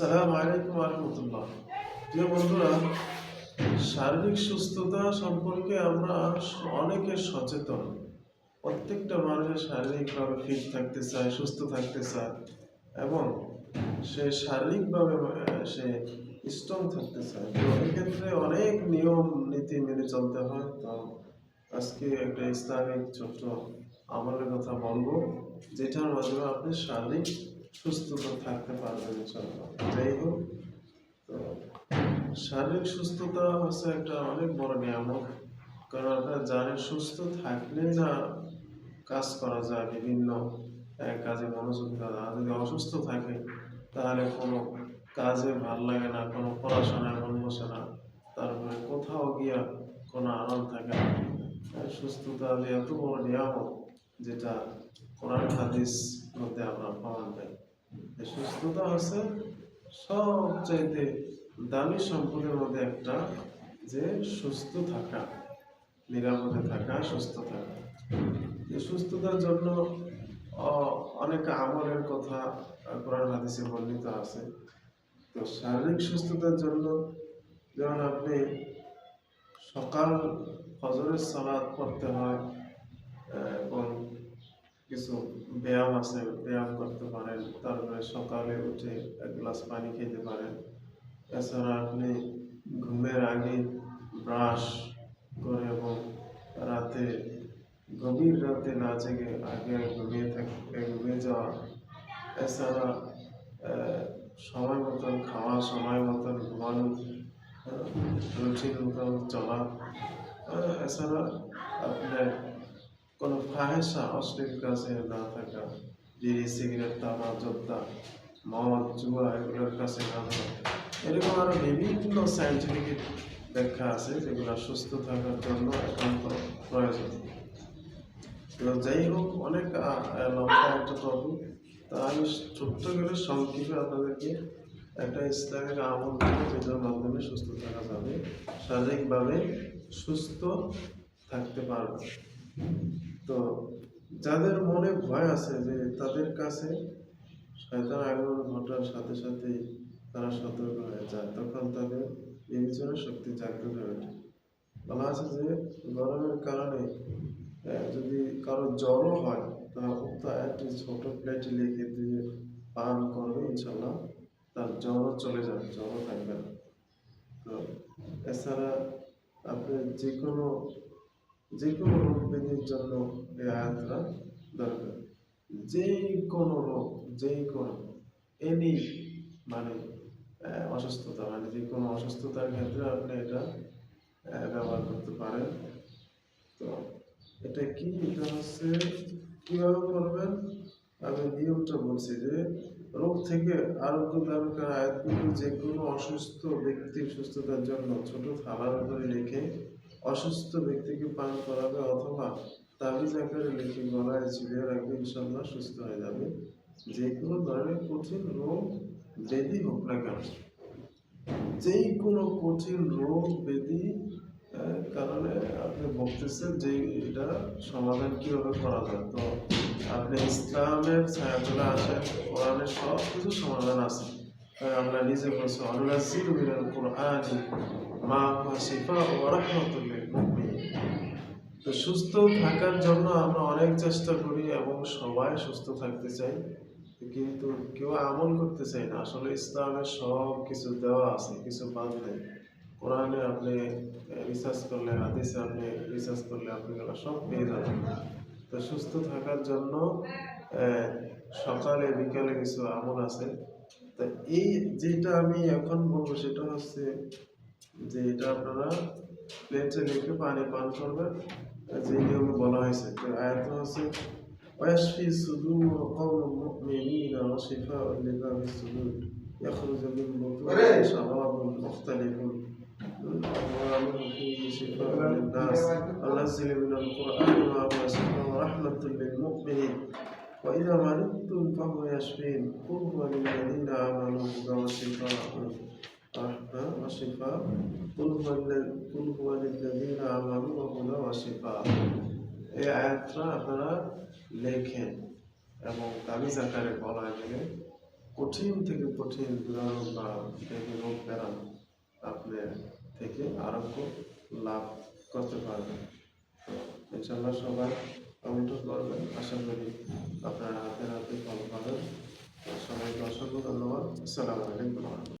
আসসালামু আলাইকুম রহমতুল্লাহ প্রিয় বন্ধুরা, শারীরিক সুস্থতা সম্পর্কে আমরা অনেকে সচেতন। প্রত্যেকটা মানুষের শারীরিকভাবে ফিট থাকতে চায়, সুস্থ থাকতে চায় এবং সে শারীরিকভাবে সে স্ট্রং থাকতে চায়। তো এক্ষেত্রে অনেক নিয়ম, নীতি মেনে চলতে হয়। তো আজকে একটা ইসলামিক ছোট্ট আমলের কথা বলব, যেটার মাধ্যমে আপনি শারীরিক সুস্থতা থাকতে পারবেন ইনশাআল্লাহ। যাই হোক, তো শারীরিক সুস্থতা হচ্ছে একটা অনেক বড় নিয়ামক কারণ আপনারা জানেন সুস্থ থাকলে না কাজ করা যায় বিভিন্ন কাজে মনোযোগ দেওয়া যায়। যদি অসুস্থ থাকে, তাহলে কোনো কাজে ভালো লাগে না, কোনো পড়াশোনায় মন বসে না। তারপরে কোথাও গিয়া কোনো আনন্দ থাকে না। সুস্থতা যে এত বড় নিয়ামক যেটা কোরআন হাদিস মধ্যে আমরা প্রমাণ পাই যে সুস্থতা হচ্ছে সবচাইতে দামি সম্পদের মধ্যে একটা যে সুস্থ থাকা, নিরাপদে থাকা, সুস্থ থাকা। সুস্থতার জন্য অনেক আমলের কথা কোরআন হাদিসে বর্ণিত আছে। তো শারীরিক সুস্থতার জন্য যেমন আপনি সকাল ফজরের সালাদ পড়তে হয়, এবং কিছু ব্যায়াম আছে, ব্যায়াম করতে পারেন। তারপরে সকালে উঠে এক গ্লাস পানি খেতে পারেন। এছাড়া আপনি ঘুমের আগে ব্রাশ করে এবং রাতে, গভীর রাতে না জেগে আগে ঘুমিয়ে থাকতে ঘুমিয়ে যাওয়া। এছাড়া সময় মতন খাওয়া, সময় মতন ঘুমানো রুচির মতন চলা। এছাড়া আপনার কোনো ফাহেসা অশ্লীল কাছে না থাকা বিড়ি সিগারেট তামাক জর্দা মদ জুয়া এগুলোর কাছে না থাকা এরকম আরও বিভিন্ন সায়েন্টিফিক ব্যাখ্যা আছে যেগুলো সুস্থ থাকার জন্য একান্ত প্রয়োজন। যাই হোক, অনেক লম্বা একটা টপিক তা আমি ছোট্ট করে সংক্ষেপে আপনাদেরকে একটা ইসলামিক আমল যেটার মাধ্যমে সুস্থ থাকা যাবে, শারীরিকভাবে সুস্থ থাকতে পারবে। তো যাদের মনে ভয় আছে যে তাদের কাছে শয়তান আগমন ঘটার সাথে সাথেই তারা সতর্ক হয়ে যায়, তখন তাদের বিবেচনা শক্তি জাগ্রত হয়ে ওঠে। বলা আছে যে গরমের কারণে যদি কারও জ্বরও হয় তা উক্ত একটি ছোট প্লেটে লিখে দিয়ে পান করবে ইনশাল্লাহ তার জ্বরও চলে যাবে, জ্বরও থাকবে না। তো এছাড়া আপনি যে কোনো যে কোনো রোগ ব্যাধির জন্য এই আয়াতটা দরকার। যে কোনো রোগ যে কোনো এনি মানে অসুস্থতা মানে যে কোনো অসুস্থতার ক্ষেত্রে আপনি এটা ব্যবহার করতে পারেন। তো এটা কি? এটা হচ্ছে কীভাবে করবেন? আমি নিয়মটা বলছি যে, রোগ থেকে আরোগ্য দানকার আয়াতগুলো যে কোনো অসুস্থ ব্যক্তির সুস্থতার জন্য ছোট থালার উপরে রেখে অসুস্থ ব্যক্তিকে পান করাবে অথবা তাবিজ আকারে লিখে গলায় ঝুলিয়ে রাখবে ইনশাল্লাহ সুস্থ হয়ে যাবে। যে কোনো ধরনের কঠিন রোগ ব্যাধি হোক না কেন যেই কোনো কঠিন রোগ ব্যাধি কারণে আপনি বলতেছেন যে এটা সমাধান কীভাবে করা যায়। তো আপনি ইসলামের ছায়াতলে আসেন, কোরআনের সব কিছু সমাধান আছে। আমরা নিজে বলছি তো সুস্থ থাকার জন্য আমরা অনেক চেষ্টা করি এবং সবাই সুস্থ থাকতে চাই। কিন্তু কেউ আমল করতে চাই না। আসলে ইসলামের সব কিছু দেওয়া আছে, কিছু বাদ নেই। কোরআনে আপনি রিসার্চ করলে, হাদিসে আপনি রিসার্চ করলে আপনি সব পেয়ে যাবেন। তো সুস্থ থাকার জন্য সকালে, বিকালে কিছু আমল আছে। তো এই যেটা আমি এখন বলবো সেটা হচ্ছে যে এটা আপনারা প্লেটে লিখে পানি পান করবেন আর যে নিয়মে বলা হয়েছে তো আয়াত হচ্ছে ويشفي صدور قوم مؤمنين وشفاء لما في الصدور يخرج من بطون شراب مختلف ألوان فيه شفاء للناس ونزل من القرآن ما هو شفاء ورحمة للمؤمنين وإذا مرضتم فهو يشفين قل هو للذين آمنوا هدى وشفاء رحمة وشفاء قل هو لل- قل هو للذين آمنوا وهدى وشفاء এই আয়াতটা আপনারা লেখেন এবং তাবিজ আকারে বলা গেলে কঠিন থেকে কঠিন দুরারোগ বা ব্যাধি রোগ ব্যারাম আপনি থেকে আরোগ্য লাভ করতে পারবেন তো ইনশাল্লাহ সবাই কমেন্ট করবেন আশা করি আপনারা হাতে হাতে ফল পাবেন। সবাইকে অসংখ্য ধন্যবাদ। আসসালামু আলাইকুম।